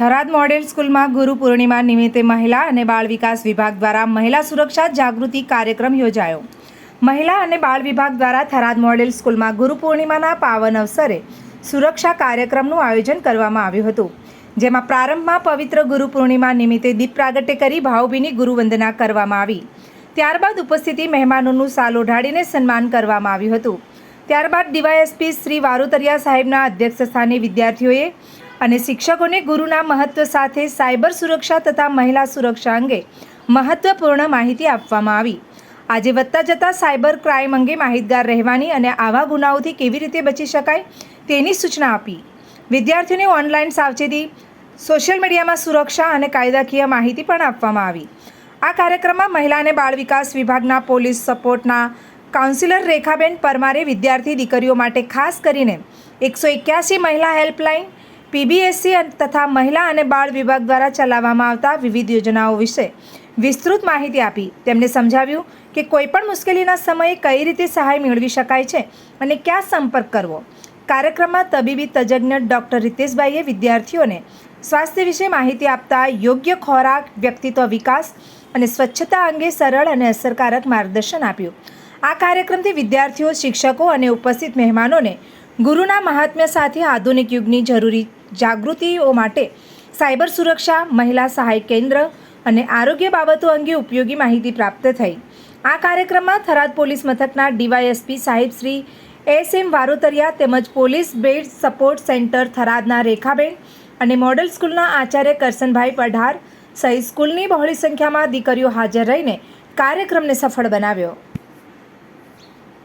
Tharad model સ્કૂલમાં ગુરુ પૂર્ણિમા નિમિત્તે મહિલા અને બાળ વિકાસ વિભાગ દ્વારા મહિલા સુરક્ષા જાગૃતિ કાર્યક્રમ યોજાયો. મહિલા અને બાળ વિભાગ દ્વારા થરાદ મોડેલ સ્કૂલમાં ગુરુ પૂર્ણિમાના પાવન અવસરે સુરક્ષા કાર્યક્રમનું આયોજન કરવામાં આવ્યું હતું, જેમાં પ્રારંભમાં પવિત્ર ગુરુ પૂર્ણિમા નિમિત્તે દીપ પ્રાગટ્ય કરી ભાવભીની ગુરુવંદના કરવામાં આવી. ત્યારબાદ ઉપસ્થિતિ મહેમાનોનું સાલ ઓઢાડીને સન્માન કરવામાં આવ્યું હતું. ત્યારબાદ ડીવાયએસપી શ્રી વારોતરિયા સાહેબના અધ્યક્ષ સ્થાને વિદ્યાર્થીઓએ અને શિક્ષકોને ગુરુના મહત્વ સાથે સાયબર સુરક્ષા તથા મહિલા સુરક્ષા અંગે મહત્વપૂર્ણ માહિતી આપવામાં આવી. આજે વધતા જતા સાયબર ક્રાઇમ અંગે માહિતગાર રહેવાની અને આવા ગુનાઓથી કેવી રીતે બચી શકાય તેની સૂચના આપી. વિદ્યાર્થીઓને ઓનલાઈન સાવચેતી, સોશિયલ મીડિયામાં સુરક્ષા અને કાયદાકીય માહિતી પણ આપવામાં આવી. આ કાર્યક્રમમાં મહિલા અને બાળ વિકાસ વિભાગના પોલીસ સપોર્ટના કાઉન્સિલર રેખાબેન પરમારે વિદ્યાર્થી દીકરીઓ માટે ખાસ કરીને એકસો એક્યાસી મહિલા હેલ્પલાઇન પીબીએસસી તથા મહિલા અને બાળ વિભાગ દ્વારા ચલાવવામાં આવતા વિવિધ યોજનાઓ વિશે વિસ્તૃત માહિતી આપી. તેમણે સમજાવ્યું કે કોઈપણ મુશ્કેલીના સમયે કઈ રીતે સહાય મેળવી શકાય છે અને ક્યાં સંપર્ક કરવો. કાર્યક્રમમાં તબીબી તજજ્ઞ ડૉક્ટર રિતેશભાઈએ વિદ્યાર્થીઓને સ્વાસ્થ્ય વિશે માહિતી આપતા યોગ્ય ખોરાક, વ્યક્તિત્વ વિકાસ અને સ્વચ્છતા અંગે સરળ અને અસરકારક માર્ગદર્શન આપ્યું. આ કાર્યક્રમથી વિદ્યાર્થીઓ, શિક્ષકો અને ઉપસ્થિત મહેમાનોને ગુરુના મહાત્મ્ય સાથે આધુનિક યુગની જરૂરી જાગૃતિઓ માટે સાયબર સુરક્ષા, મહિલા સહાય કેન્દ્ર અને આરોગ્ય બાબતો અંગે ઉપયોગી માહિતી પ્રાપ્ત થઈ. આ કાર્યક્રમમાં થરાદ પોલીસ મથકના ડીવાયએસપી સાહેબ શ્રી એસ એમ વારોતરિયા તેમજ પોલીસ બેડ સપોર્ટ સેન્ટર થરાદના રેખાબેન અને મોડલ સ્કૂલના આચાર્ય કરસનભાઈ પઢાર સહિત સ્કૂલની બહોળી સંખ્યામાં દીકરીઓ હાજર રહીને કાર્યક્રમને સફળ બનાવ્યો.